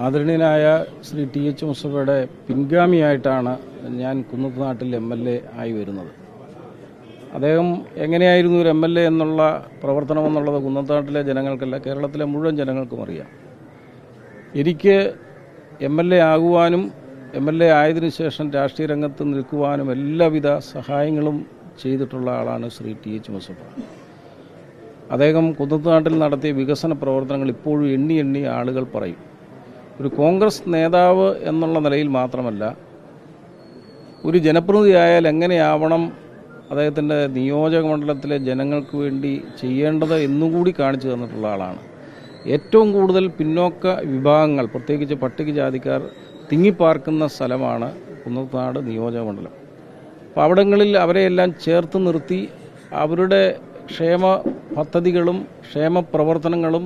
ആദരണീയനായ Shri T H മുസ്തഫയുടെ പിൻഗാമിയായിട്ടാണ് ഞാൻ കുന്നത്ത് നാട്ടിൽ എം എൽ എ ആയി വരുന്നത്. അദ്ദേഹം എങ്ങനെയായിരുന്നു ഒരു എം എൽ എ എന്നുള്ള പ്രവർത്തനം എന്നുള്ളത് കുന്നത്താട്ടിലെ ജനങ്ങൾക്കല്ല കേരളത്തിലെ മുഴുവൻ ജനങ്ങൾക്കും അറിയാം. എനിക്ക് എം എൽ എ ആകുവാനും എം എൽ എ ആയതിനു ശേഷം രാഷ്ട്രീയ രംഗത്ത് നിൽക്കുവാനും എല്ലാവിധ സഹായങ്ങളും ചെയ്തിട്ടുള്ള ആളാണ് ശ്രീ ടി എച്ച് മുസഫ അദ്ദേഹം കുന്നത്ത് നാട്ടിൽ നടത്തിയ വികസന പ്രവർത്തനങ്ങൾ ഇപ്പോഴും എണ്ണി എണ്ണി ആളുകൾ പറയും. ഒരു കോൺഗ്രസ് നേതാവ് എന്നുള്ള നിലയിൽ മാത്രമല്ല ഒരു ജനപ്രതിനിധിയായാൽ എങ്ങനെയാവണം അദ്ദേഹത്തിന്റെ നിയോജക മണ്ഡലത്തിലെ ജനങ്ങൾക്ക് വേണ്ടി ചെയ്യേണ്ടത് എന്നുകൂടി കാണിച്ചു തന്നിട്ടുള്ള ആളാണ്. ഏറ്റവും കൂടുതൽ പിന്നോക്ക വിഭാഗങ്ങൾ പ്രത്യേകിച്ച് പട്ടികജാതിക്കാർ തിങ്ങിപ്പാർക്കുന്ന സ്ഥലമാണ് കുന്നത്താട് നിയോജക മണ്ഡലം. അപ്പോൾ അവിടങ്ങളിൽ അവരെയെല്ലാം ചേർത്ത് നിർത്തി അവരുടെ ക്ഷേമ പദ്ധതികളും ക്ഷേമ പ്രവർത്തനങ്ങളും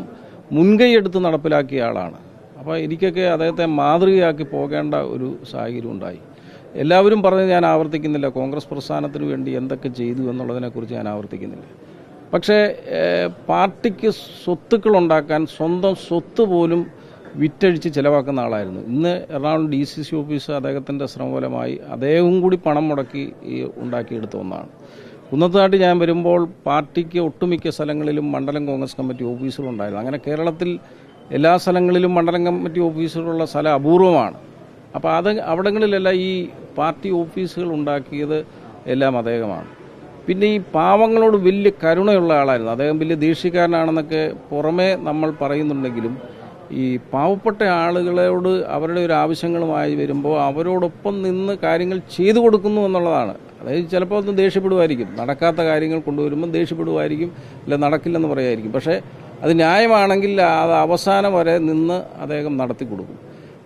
മുൻകൈയെടുത്ത് നടപ്പിലാക്കിയ ആളാണ്. അപ്പോൾ എനിക്കൊക്കെ അദ്ദേഹത്തെ മാതൃകയാക്കി പോകേണ്ട ഒരു സാഹചര്യം ഉണ്ടായി. എല്ലാവരും പറഞ്ഞ് ഞാൻ ആവർത്തിക്കുന്നില്ല. കോൺഗ്രസ് പ്രസ്ഥാനത്തിന് വേണ്ടി എന്തൊക്കെ ചെയ്തു എന്നുള്ളതിനെക്കുറിച്ച് ഞാൻ ആവർത്തിക്കുന്നില്ല. പക്ഷേ പാർട്ടിക്ക് സ്വത്തുക്കൾ ഉണ്ടാക്കാൻ സ്വന്തം സ്വത്ത് പോലും വിറ്റഴിച്ച് ചിലവാക്കുന്ന ആളായിരുന്നു. ഇന്ന് Ernakulam D C C office അദ്ദേഹത്തിന്റെ ശ്രമഫലമായി അദ്ദേഹവും കൂടി പണം മുടക്കി ഉണ്ടാക്കിയെടുത്ത ഒന്നാണ്. കുന്നത്തുനാട്ടിൽ ഞാൻ വരുമ്പോൾ പാർട്ടിക്ക് ഒട്ടുമിക്ക സ്ഥലങ്ങളിലും മണ്ഡലം കോൺഗ്രസ് കമ്മിറ്റി ഓഫീസുകളുണ്ടായിരുന്നു. അങ്ങനെ കേരളത്തിൽ എല്ലാ സ്ഥലങ്ങളിലും മണ്ഡലം കമ്മിറ്റി ഓഫീസുകളുള്ള സ്ഥലം അപൂർവമാണ്. അപ്പോൾ അത് അവിടങ്ങളിലെല്ലാം ഈ പാർട്ടി ഓഫീസുകൾ ഉണ്ടാക്കിയത് എല്ലാം അദ്ദേഹമാണ്. പിന്നെ ഈ പാവങ്ങളോട് വലിയ കരുണയുള്ള ആളായിരുന്നു. അദ്ദേഹം വലിയ ദേഷ്യക്കാരനാണെന്നൊക്കെ പുറമേ നമ്മൾ പറയുന്നുണ്ടെങ്കിലും ഈ പാവപ്പെട്ട ആളുകളോട് അവരുടെ ഒരു ആവശ്യങ്ങളുമായി വരുമ്പോൾ അവരോടൊപ്പം നിന്ന് കാര്യങ്ങൾ ചെയ്തു കൊടുക്കുന്നു എന്നുള്ളതാണ്. അതായത് ചിലപ്പോൾ ഒന്ന് ദേഷ്യപ്പെടുമായിരിക്കും നടക്കാത്ത കാര്യങ്ങൾ കൊണ്ടുവരുമ്പോൾ ദേഷ്യപ്പെടുമായിരിക്കും അല്ല നടക്കില്ലെന്ന് പറയായിരിക്കും. പക്ഷേ അത് ന്യായമാണെങ്കിൽ അത് അവസാനം വരെ നിന്ന് അദ്ദേഹം നടത്തി കൊടുക്കും.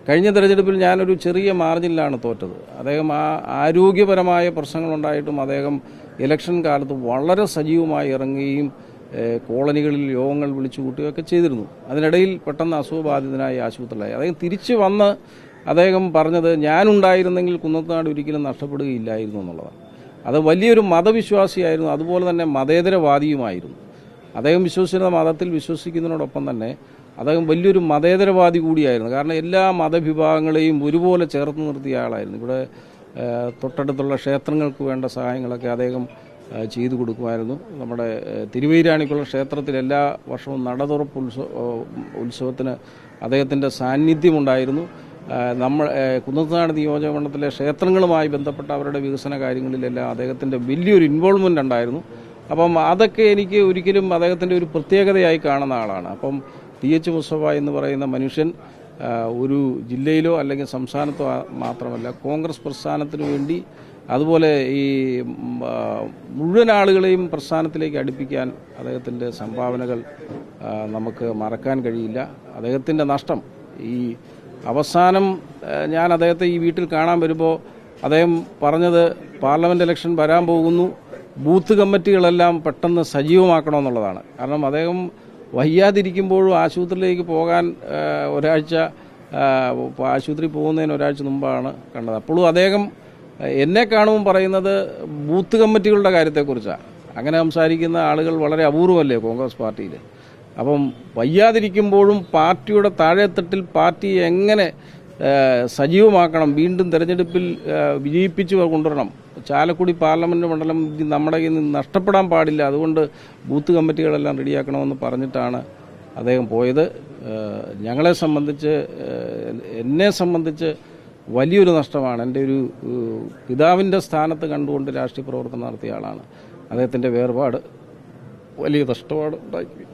കഴിഞ്ഞ തെരഞ്ഞെടുപ്പിൽ ഞാനൊരു ചെറിയ മാർജിനിലാണ് തോറ്റത്. അദ്ദേഹം ആ ആരോഗ്യപരമായ പ്രശ്നങ്ങളുണ്ടായിട്ടും അദ്ദേഹം ഇലക്ഷൻ കാലത്ത് വളരെ സജീവമായി ഇറങ്ങുകയും കോളനികളിൽ യോഗങ്ങൾ വിളിച്ചു കൂട്ടുകയൊക്കെ ചെയ്തിരുന്നു. അതിനിടയിൽ പെട്ടെന്ന് അസുഖബാധിതനായി ആശുപത്രിയിലായി. അദ്ദേഹം തിരിച്ചു വന്ന് അദ്ദേഹം പറഞ്ഞത് ഞാനുണ്ടായിരുന്നെങ്കിൽ കുന്നത്തനാട് ഒരിക്കലും നഷ്ടപ്പെടുകയില്ലായിരുന്നു എന്നുള്ളതാണ്. അത് വലിയൊരു മതവിശ്വാസിയായിരുന്നു. അതുപോലെ തന്നെ മതേതരവാദിയുമായിരുന്നു. അദ്ദേഹം വിശ്വസിക്കുന്ന മതത്തിൽ വിശ്വസിക്കുന്നതിനോടൊപ്പം തന്നെ അദ്ദേഹം വലിയൊരു മതേതരവാദി കൂടിയായിരുന്നു. കാരണം എല്ലാ മതവിഭാഗങ്ങളെയും ഒരുപോലെ ചേർത്ത് നിർത്തിയ ആളായിരുന്നു. ഇവിടെ തൊട്ടടുത്തുള്ള ക്ഷേത്രങ്ങൾക്ക് വേണ്ട സഹായങ്ങളൊക്കെ അദ്ദേഹം ചെയ്തു കൊടുക്കുമായിരുന്നു. നമ്മുടെ തിരുവൈരാണിക്കുള്ള ക്ഷേത്രത്തിൽ എല്ലാ വർഷവും നടതുറപ്പ് ഉത്സവ ഉത്സവത്തിന് അദ്ദേഹത്തിന്റെ സാന്നിധ്യമുണ്ടായിരുന്നു. നമ്മൾ കുന്നത്തനാട് നിയോജകമണ്ഡലത്തിലെ ക്ഷേത്രങ്ങളുമായി ബന്ധപ്പെട്ട അവരുടെ വികസന കാര്യങ്ങളിലെല്ലാം അദ്ദേഹത്തിന്റെ വലിയൊരു ഇൻവോൾവ്മെന്റ് ഉണ്ടായിരുന്നു. അപ്പം അതൊക്കെ എനിക്ക് ഒരിക്കലും അദ്ദേഹത്തിന്റെ ഒരു പ്രത്യേകതയായി കാണുന്ന ആളാണ്. അപ്പം ടി എച്ച് മുസ്തഫ എന്ന് പറയുന്ന മനുഷ്യൻ ഒരു ജില്ലയിലോ അല്ലെങ്കിൽ സംസ്ഥാനത്തോ മാത്രമല്ല കോൺഗ്രസ് പ്രസ്ഥാനത്തിനു വേണ്ടി അതുപോലെ ഈ മുഴുവൻ ആളുകളെയും പ്രസ്ഥാനത്തിലേക്ക് അടുപ്പിക്കാൻ അദ്ദേഹത്തിന്റെ സംഭാവനകൾ നമുക്ക് മറക്കാൻ കഴിയില്ല. അദ്ദേഹത്തിന്റെ നഷ്ടം ഈ അവസാനം ഞാൻ അദ്ദേഹത്തെ ഈ വീട്ടിൽ കാണാൻ വരുമ്പോൾ അദ്ദേഹം പറഞ്ഞത് പാർലമെന്റ് ഇലക്ഷൻ വരാൻ പോകുന്നു. ബൂത്ത് കമ്മിറ്റികളെല്ലാം പെട്ടെന്ന് സജീവമാക്കണമെന്നുള്ളതാണ്. കാരണം അദ്ദേഹം വയ്യാതിരിക്കുമ്പോഴും ആശുപത്രിയിലേക്ക് പോകാൻ ഒരാഴ്ച ആശുപത്രി പോകുന്നതിന് ഒരാഴ്ച മുമ്പാണ് കണ്ടത്. അപ്പോഴും അദ്ദേഹം എന്നെ കാണുമ്പോൾ പറയുന്നത് ബൂത്ത് കമ്മിറ്റികളുടെ കാര്യത്തെക്കുറിച്ചാണ് അങ്ങനെ സംസാരിക്കുന്ന ആളുകൾ വളരെ അപൂർവമല്ലേ കോൺഗ്രസ് പാർട്ടിയിൽ അപ്പം വയ്യാതിരിക്കുമ്പോഴും പാർട്ടിയുടെ താഴെത്തട്ടിൽ പാർട്ടി എങ്ങനെ സജീവമാക്കണം വീണ്ടും തെരഞ്ഞെടുപ്പിൽ വിജയിപ്പിച്ച് കൊണ്ടുവരണം ചാലക്കുടി പാർലമെന്റ് മണ്ഡലം നമ്മുടെ കയ്യിൽ നിന്ന് നഷ്ടപ്പെടാൻ പാടില്ല. അതുകൊണ്ട് ബൂത്ത് കമ്മിറ്റികളെല്ലാം റെഡിയാക്കണമെന്ന് പറഞ്ഞിട്ടാണ് അദ്ദേഹം പോയത്. ഞങ്ങളെ സംബന്ധിച്ച് എന്നെ സംബന്ധിച്ച് വലിയൊരു നഷ്ടമാണ്. എന്റെ ഒരു പിതാവിന്റെ സ്ഥാനത്ത് കണ്ടുകൊണ്ട് രാഷ്ട്രീയ പ്രവർത്തനം നടത്തിയ ആളാണ്. അദ്ദേഹത്തിന്റെ വേർപാട് വലിയ നഷ്ടമാണ് ഉണ്ടാക്കി